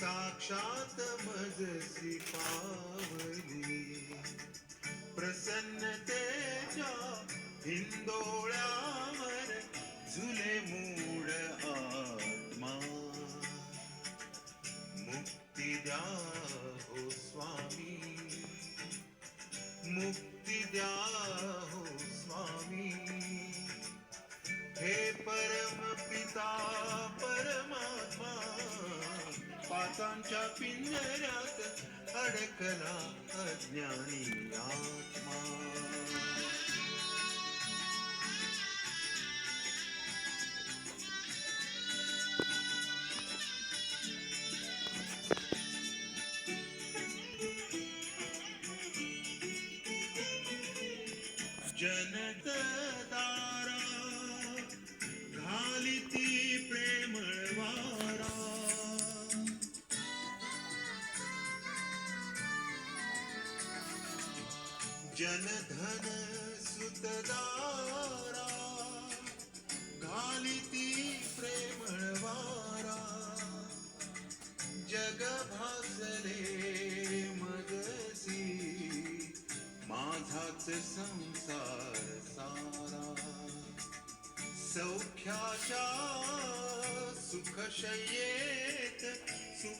साक्षात मजसी पावली. प्रसन्नतेच्या हिंदोळ्यावर झुले मूळ आत्मा. मुक्ती द्या हो स्वामी. मुक्ती द्या हो स्वामी. हे परम पिता परम पातांच्या पिंजऱ्यात अडकला अज्ञानी आत्मा जनत जनधन सुतदारा घालिती प्रेमळवारा वारा. जग भासले मगसी माझाच संसार सारा. सौख्याच्या सुखशयेत